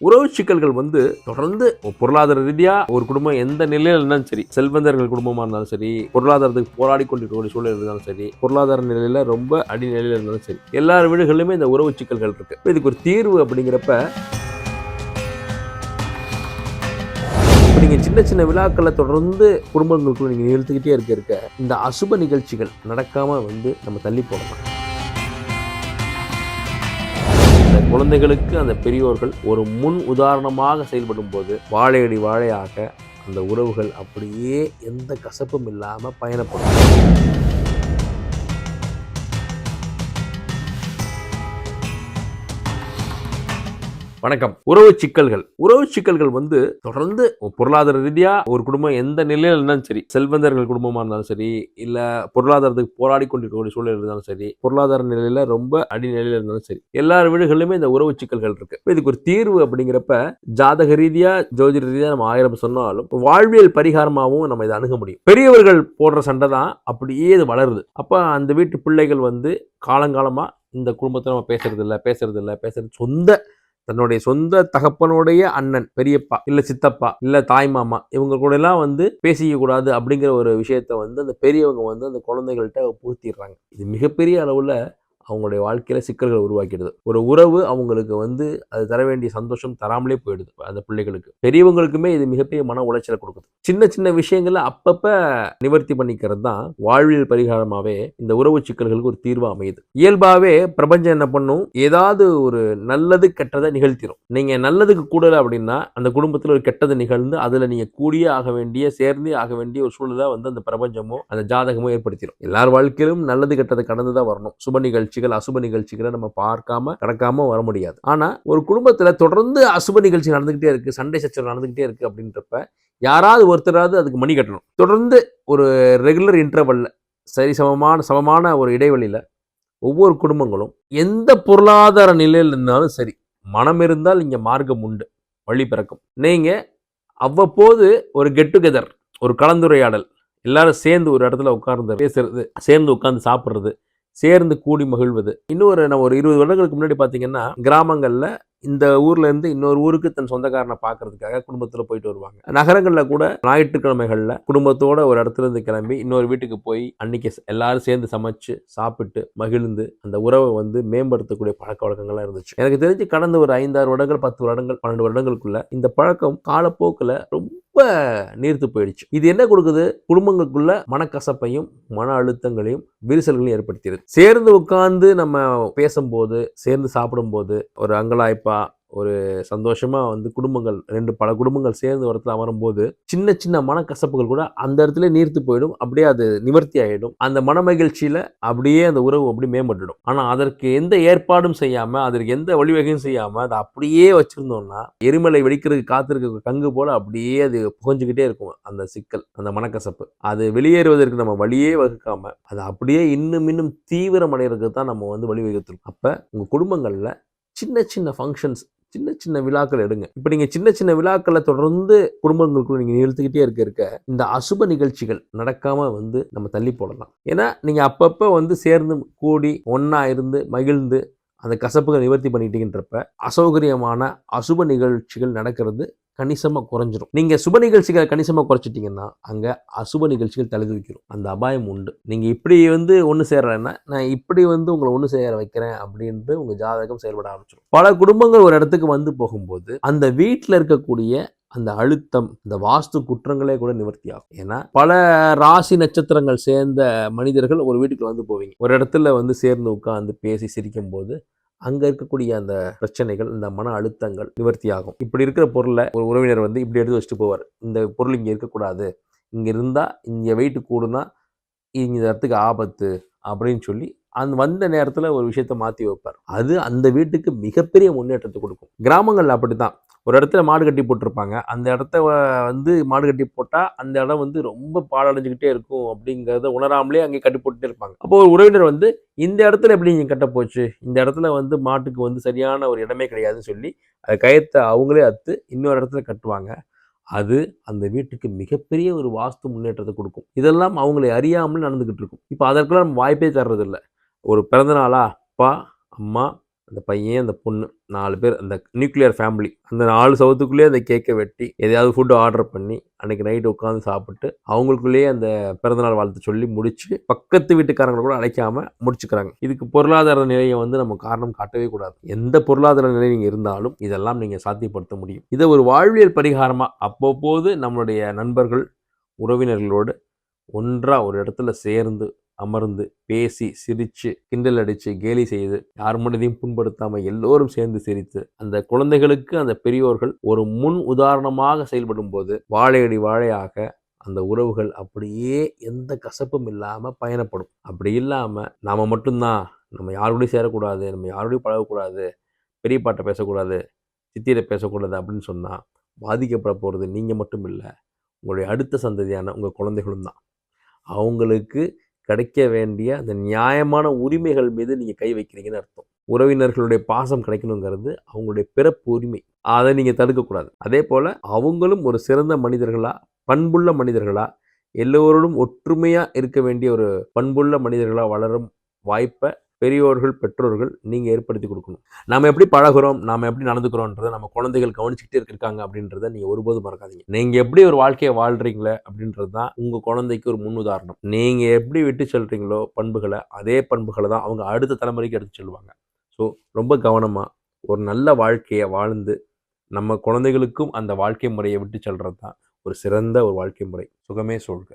உறவு சிக்கல்கள் வந்து தொடர்ந்து பொருளாதார ரீதியா ஒரு குடும்பம் எந்த நிலையில இருந்தாலும் சரி செல்வந்தர்கள் குடும்பமா இருந்தாலும் சரி பொருளாதாரத்துக்கு போராடி கொண்டிருக்கக்கூடிய சூழல் இருந்தாலும் சரி பொருளாதார நிலையில ரொம்ப அடிநிலையில இருந்தாலும் சரி எல்லார் வீடுகளிலுமே இந்த உறவு சிக்கல்கள் இருக்கு. இதுக்கு ஒரு தீர்வு அப்படிங்கிறப்ப நீங்கள் நீங்க சின்ன சின்ன விழாக்களை தொடர்ந்து குடும்பங்களுக்குள்ள நீங்க நிறுத்திக்கிட்டே இருக்க இருக்க இந்த அசுப நிகழ்ச்சிகள் நடக்காம வந்து நம்ம தள்ளி போடலாம் குழந்தைகளுக்கு அந்த பெரியோர்கள் ஒரு முன் உதாரணமாக செயல்படும் போது வாழையடி வாழையாக அந்த உறவுகள் அப்படியே எந்த கசப்பும் இல்லாமல் பயணப்படும். வணக்கம். உறவு சிக்கல்கள். உறவு சிக்கல்கள் வந்து தொடர்ந்து பொருளாதார ரீதியா ஒரு குடும்பம் எந்த நிலையில இருந்தாலும் சரி செல்வந்தர்கள் குடும்பமா இருந்தாலும் சரி இல்ல பொருளாதாரத்துக்கு போராடி கொண்டிருக்கக்கூடிய சூழல் இருந்தாலும் சரி பொருளாதார நிலையில ரொம்ப அடிநிலையில இருந்தாலும் சரி எல்லார் வீடுகளிலுமே இந்த உறவு சிக்கல்கள் இருக்கு. இதுக்கு ஒரு தீர்வு அப்படிங்கிறப்ப ஜாதக ரீதியா ஜோதிட ரீதியா நம்ம ஆயிரம் சொன்னாலும் வாழ்வியல் பரிகாரமாகவும் நம்ம இதை அணுக முடியும். பெரியவர்கள் போடுற சண்டை தான் அப்படியே இது வளருது. அப்ப அந்த வீட்டு பிள்ளைகள் வந்து காலங்காலமா இந்த குடும்பத்தை நம்ம பேசுறது இல்லை பேசுறது இல்லை பேசுறது சொந்த தன்னுடைய சொந்த தகப்பனுடைய அண்ணன் பெரியப்பா இல்ல சித்தப்பா இல்ல தாய் மாமா இவங்க கூட எல்லாம் வந்து பேசிக்க கூடாது அப்படிங்கிற ஒரு விஷயத்த வந்து அந்த பெரியவங்க வந்து அந்த குழந்தைகள்கிட்ட பூத்திடுறாங்க. இது மிகப்பெரிய அளவுல அவங்களுடைய வாழ்க்கையில் சிக்கல்களை உருவாக்கிடுது. ஒரு உறவு அவங்களுக்கு வந்து அது தர வேண்டிய சந்தோஷம் தராமலே போயிடுது அந்த பிள்ளைகளுக்கு. பெரியவங்களுக்குமே இது மிகப்பெரிய மன உளைச்சலை கொடுக்குது. சின்ன சின்ன விஷயங்களை அப்பப்போ நிவர்த்தி பண்ணிக்கிறது தான் வாழ்வியல் பரிகாரமாகவே இந்த உறவு சிக்கல்களுக்கு ஒரு தீர்வு அமையுது. இயல்பாகவே பிரபஞ்சம் என்ன பண்ணும்? ஏதாவது ஒரு நல்லது கெட்டதை நிகழ்த்திடும் நீங்கள் நல்லதுக்கு கூடலை அப்படின்னா அந்த குடும்பத்தில் ஒரு கெட்டது நிகழ்ந்து அதில் நீங்கள் கூடியே ஆக வேண்டிய சேர்ந்தே ஆக வேண்டிய ஒரு சூழலை வந்து அந்த பிரபஞ்சமோ அந்த ஜாதகமோ ஏற்படுத்திடும் எல்லார் வாழ்க்கையிலும் நல்லது கெட்டது கடந்து தான் வரணும். சுப நிகழ்ச்சிகள் அசுப நிகழ்ச்சிகளை நம்ம பார்க்காம கடக்காம வர முடியாது. ஆனா ஒரு குடும்பத்துல தொடர்ந்து அசுப நிகழ்ச்சி நடந்துகிட்டே இருக்கு சண்டை சச்சரவு நடந்துகிட்டே இருக்கு அப்படின்றப்ப யாராவது ஒருத்தராவது அதுக்கு மணி கட்டணும். தொடர்ந்து ஒரு ரெகுலர் இன்டர்வல்ல சரி சமமான சமமான ஒரு இடைவெளியில ஒவ்வொரு குடும்பங்களும் எந்த பொருளாதார நிலையில் இருந்தாலும் சரி மனம் இருந்தால் இங்க மார்க்கம் உண்டு வழி பிறக்கும். நீங்க அவ்வப்போது ஒரு கெட் டுகெதர் ஒரு கலந்துரையாடல் எல்லாரும் சேர்ந்து ஒரு இடத்துல உட்கார்ந்து பேசுறது சேர்ந்து உட்கார்ந்து சாப்பிட்றது சேர்ந்து கூடி மகிழ்வது. இன்னொரு நம்ம ஒரு இருபது வருடங்களுக்கு முன்னாடி பார்த்தீங்கன்னா கிராமங்களில் இந்த ஊர்ல இருந்து இன்னொரு ஊருக்கு தன் சொந்தக்காரனை பார்க்கறதுக்காக குடும்பத்தில் போயிட்டு வருவாங்க. நகரங்களில் கூட ஞாயிற்றுக்கிழமைகளில் குடும்பத்தோட ஒரு இடத்துல இருந்து கிளம்பி இன்னொரு வீட்டுக்கு போய் அன்னைக்கு எல்லாரும் சேர்ந்து சமைச்சு சாப்பிட்டு மகிழ்ந்து அந்த உறவை வந்து மேம்படுத்தக்கூடிய பழக்க வழக்கங்கள்லாம் இருந்துச்சு. எனக்கு தெரிஞ்சு கடந்த ஒரு ஐந்தாறு வருடங்கள் பத்து வருடங்கள் பன்னெண்டு வருடங்களுக்குள்ள இந்த பழக்கம் காலப்போக்கில் ரொம்ப ரொம்ப நீர்த்து போயிடுச்சு. இது என்ன கொடுக்குது? குடும்பங்களுக்குள்ள மனக்கசப்பையும் மன அழுத்தங்களையும் விரிசல்களையும் ஏற்படுத்திடுது. சேர்ந்து உட்கார்ந்து நம்ம பேசும்போது சேர்ந்து சாப்பிடும்போது ஒரு அங்கலாய்ப்பா ஒரு சந்தோஷமாக வந்து குடும்பங்கள் ரெண்டு பல குடும்பங்கள் சேர்ந்து ஒரு இடத்துல அமரும்போது சின்ன சின்ன மனக்கசப்புகள் கூட அந்த இடத்துல நீர்த்து போயிடும். அப்படியே அது நிவர்த்தி ஆகிடும் அந்த மன மகிழ்ச்சியில் அப்படியே அந்த உறவு அப்படி மேம்பட்டுடும். ஆனால் அதற்கு எந்த ஏற்பாடும் செய்யாமல் அதற்கு எந்த வழிவகையும் செய்யாமல் அதை அப்படியே வச்சுருந்தோம்னா எரிமலை வெடிக்கிறதுக்கு காத்திருக்க கங்கு போல் அப்படியே அது புகஞ்சுக்கிட்டே இருக்கும் அந்த சிக்கல் அந்த மனக்கசப்பு. அது வெளியேறுவதற்கு நம்ம வழியே வகுக்காமல் அது அப்படியே இன்னும் இன்னும் தீவிரமடைகிறதுக்கு தான் நம்ம வந்து வழிவகுத்துருக்கோம். அப்போ உங்கள் குடும்பங்களில் சின்ன சின்ன ஃபங்க்ஷன்ஸ் சின்ன சின்ன விழாக்கள் எடுங்க. இப்போ நீங்கள் சின்ன சின்ன விழாக்களை தொடர்ந்து குடும்பங்களுக்குள்ள நீங்கள் நிறுத்திக்கிட்டே இருக்க இருக்க இந்த அசுப நிகழ்ச்சிகள் நடக்காமல் வந்து நம்ம தள்ளி போடலாம். ஏன்னா நீங்கள் அப்பப்போ வந்து சேர்ந்து கூடி ஒன்றா இருந்து மகிழ்ந்து அந்த கசப்புகளை நிவர்த்தி பண்ணிட்டீங்கன்றப்ப அசௌகரியமான அசுப நிகழ்ச்சிகள் நடக்கிறது கணிசமாக குறைஞ்சிரும். நீங்கள் சுப நிகழ்ச்சிகளை கணிசமாக குறைச்சிட்டிங்கன்னா அங்கே அசுப நிகழ்ச்சிகள் தழுவிக்கிறோம் அந்த அபாயம் உண்டு. நீங்கள் இப்படி வந்து ஒன்று சேர்றேன்னா நான் இப்படி வந்து உங்களை ஒன்று சேர வைக்கிறேன் அப்படின்ட்டு உங்கள் ஜாதகம் செயல்பட ஆரம்பிச்சிடும் பல குடும்பங்கள் ஒரு இடத்துக்கு வந்து போகும்போது அந்த வீட்டில் இருக்கக்கூடிய அந்த அழுத்தம் இந்த வாஸ்து குற்றங்களே கூட நிவர்த்தி ஆகும் ஏன்னா பல ராசி நட்சத்திரங்கள் சேர்ந்த மனிதர்கள் ஒரு வீட்டுக்கு வந்து போவீங்க. ஒரு இடத்துல வந்து சேர்ந்து உட்காந்து பேசி சிரிக்கும் போது அங்கே இருக்கக்கூடிய அந்த பிரச்சனைகள் இந்த மன அழுத்தங்கள் நிவர்த்தி ஆகும் இப்படி இருக்கிற பொருளை ஒரு உறவினர் வந்து இப்படி எடுத்து வச்சுட்டு போவார். இந்த பொருள் இங்கே இருக்கக்கூடாது. இங்கே இருந்தால் இங்கே வெயிட் கூடுனா இந்த இடத்துக்கு ஆபத்து அப்படின்னு சொல்லி அந்த வந்த நேரத்தில் ஒரு விஷயத்த மாற்றி வைப்பார். அது அந்த வீட்டுக்கு மிகப்பெரிய முன்னேற்றத்தை கொடுக்கும். கிராமங்களில் அப்படி தான் ஒரு இடத்துல மாடு கட்டி போட்டிருப்பாங்க. அந்த இடத்த வந்து மாடு கட்டி போட்டால் அந்த இடம் வந்து ரொம்ப பாழடைஞ்சுக்கிட்டே இருக்கும் அப்படிங்கிறத உணராமலே அங்கே கட்டி போட்டுட்டே இருப்பாங்க. அப்போ ஒரு உறவினர் வந்து இந்த இடத்துல எப்படி நீங்கள் கட்ட போச்சு? இந்த இடத்துல வந்து மாட்டுக்கு வந்து சரியான ஒரு இடமே கிடையாதுன்னு சொல்லி அதை கயத்தை அவங்களே அத்து இன்னொரு இடத்துல கட்டுவாங்க. அது அந்த வீட்டுக்கு மிகப்பெரிய ஒரு வாஸ்து முன்னேற்றத்தை கொடுக்கும். இதெல்லாம் அவங்களை அறியாமல் நடந்துக்கிட்டு இருக்கும். இப்போ அதற்கெல்லாம் நம்ம வாய்ப்பே தர்றதில்ல. ஒரு பிறந்த நாளா அப்பா அம்மா அந்த பையன் அந்த பொண்ணு நாலு பேர் அந்த நியூக்ளியர் ஃபேமிலி அந்த நாலு சவத்துக்குள்ளேயே அந்த கேக்கை வெட்டி எதையாவது ஃபுட்டு ஆர்டர் பண்ணி அன்னைக்கு நைட்டு உட்காந்து சாப்பிட்டு அவங்களுக்குள்ளேயே அந்த பிறந்தநாள் வாழ்த்து சொல்லி முடிச்சு பக்கத்து வீட்டுக்காரங்களை கூட அழைக்காமல் முடிச்சுக்கிறாங்க. இதுக்கு பொருளாதார நிலையை வந்து நம்ம காரணம் காட்டவே கூடாது. எந்த பொருளாதார நிலை நீங்கள் இருந்தாலும் இதெல்லாம் நீங்கள் சாத்தியப்படுத்த முடியும். இதை ஒரு வாழ்வியல் பரிகாரமாக அப்பப்போது நம்மளுடைய நண்பர்கள் உறவினர்களோடு ஒன்றாக ஒரு இடத்துல சேர்ந்து அமர்ந்து பேசி சிரித்து கிண்டல் அடித்து கேலி செய்து யார் மனதையும் புண்படுத்தாமல் எல்லோரும் சேர்ந்து சிரித்து அந்த குழந்தைகளுக்கு அந்த பெரியோர்கள் ஒரு முன் உதாரணமாக செயல்படும் போது வாழையடி வாழையாக அந்த உறவுகள் அப்படியே எந்த கசப்பும் இல்லாமல் பயணப்படும். அப்படி இல்லாமல் நாம் மட்டும்தான் நம்ம யாரோடையும் சேரக்கூடாது நம்ம யாரோடையும் பழகக்கூடாது பெரியப்பாட்ட பேசக்கூடாது சித்தியில பேசக்கூடாது அப்படின்னு சொன்னால் பாதிக்கப்பட போகிறது நீங்கள் மட்டும் இல்லை உங்களுடைய அடுத்த சந்ததியான உங்கள் குழந்தைகளும் தான். அவங்களுக்கு கிடைக்க வேண்டிய அந்த நியாயமான உரிமைகள் மீது நீங்கள் கை வைக்கிறீங்கன்னு அர்த்தம். உறவினர்களுடைய பாசம் கிடைக்கணுங்கிறது அவங்களுடைய பிறப்பு உரிமை. அதை நீங்கள் தடுக்கக்கூடாது. அதே போல் அவங்களும் ஒரு சிறந்த மனிதர்களாக பண்புள்ள மனிதர்களாக எல்லோரோடும் ஒற்றுமையாக இருக்க வேண்டிய ஒரு பண்புள்ள மனிதர்களாக வளரும் வாய்ப்பை பெரியோர்கள் பெற்றோர்கள் நீங்கள் ஏற்படுத்தி கொடுக்கணும். நாம் எப்படி பழகிறோம் நாம் எப்படி நடந்துக்கிறோன்றதை நம்ம குழந்தைகள் கவனிச்சுக்கிட்டே இருக்காங்க அப்படின்றத நீங்கள் ஒருபோதும் மறக்காதீங்க. நீங்கள் எப்படி ஒரு வாழ்க்கையை வாழ்கிறீங்களே அப்படின்றது தான் உங்கள் குழந்தைக்கு ஒரு முன்னுதாரணம். நீங்கள் எப்படி விட்டு செல்கிறீங்களோ பண்புகளை அதே பண்புகளை தான் அவங்க அடுத்த தலைமுறைக்கு எடுத்து செல்வாங்க. ஸோ ரொம்ப கவனமாக ஒரு நல்ல வாழ்க்கையை வாழ்ந்து நம்ம குழந்தைகளுக்கும் அந்த வாழ்க்கை முறையை விட்டு செல்கிறது தான் ஒரு சிறந்த ஒரு வாழ்க்கை முறை. சுகமே சொல்க.